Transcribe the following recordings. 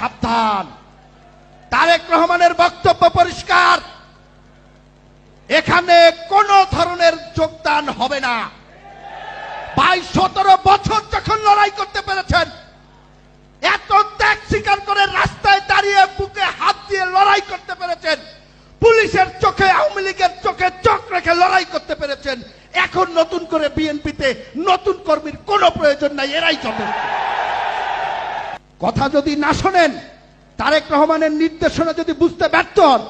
সাবধান। তারেক রহমানের বক্তব্য পরিষ্কার। এখানে কোন ধরনের যোগদান হবে না। বাইশ, সতেরো বছর যখন লড়াই করতে পেরেছেন, এত ত্যাগ স্বীকার করে রাস্তায় দাঁড়িয়ে বুকে হাত দিয়ে লড়াই করতে পেরেছেন, পুলিশের চোখে, আওয়ামী লীগের চোখে চোখ রেখে লড়াই করতে পেরেছেন, এখন নতুন করে বিএনপিতে নতুন কর্মীর কোনো প্রয়োজন নাই, এরাই যথেষ্ট। কথা যদি না শোনেন, তারেক রহমানের নির্দেশনা যদি বুঝতে ব্যর্থ হন,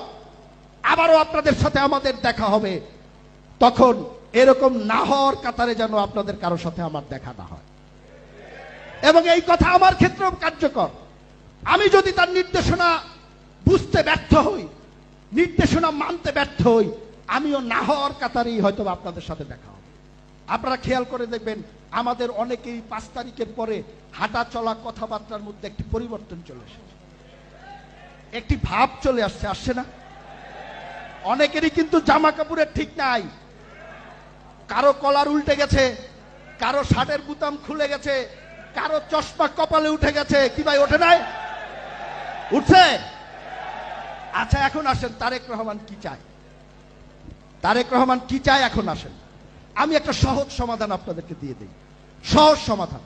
আবারও আপনাদের সাথে আমাদের দেখা হবে। তখন এরকম না হওয়ার কাতারে যেন আপনাদের কারও সাথে আমার দেখা না হয়। এবং এই কথা আমার ক্ষেত্রেও কার্যকর। আমি যদি তার নির্দেশনা বুঝতে ব্যর্থ হই, নির্দেশনা মানতে ব্যর্থ হই, আমিও না হওয়ার কাতারেই হয়তো আপনাদের সাথে দেখা আপনারা খেয়াল করে দেখবেন, আমাদের অনেকেই পাঁচ তারিখের পরে হাঁটা চলা কথাবার্তার মধ্যে একটি পরিবর্তন চলে এসেছে। একটি ভাব চলে আসছে আসছে না? অনেকেরই কিন্তু জামা কাপড়ের ঠিক নাই। কারও কলার উল্টে গেছে, কারও শার্টের বুতাম খুলে গেছে, কারও চশমা কপালে উঠে গেছে, কি ভাই, ওঠে নাই? উঠছে? আচ্ছা এখন আসেন, তারেক রহমান কি চায়? তারেক রহমান কি চায়, এখন আসেন। আমি একটা সহজ সমাধান আপনাদেরকে দিয়ে দিই। সহজ সমাধান।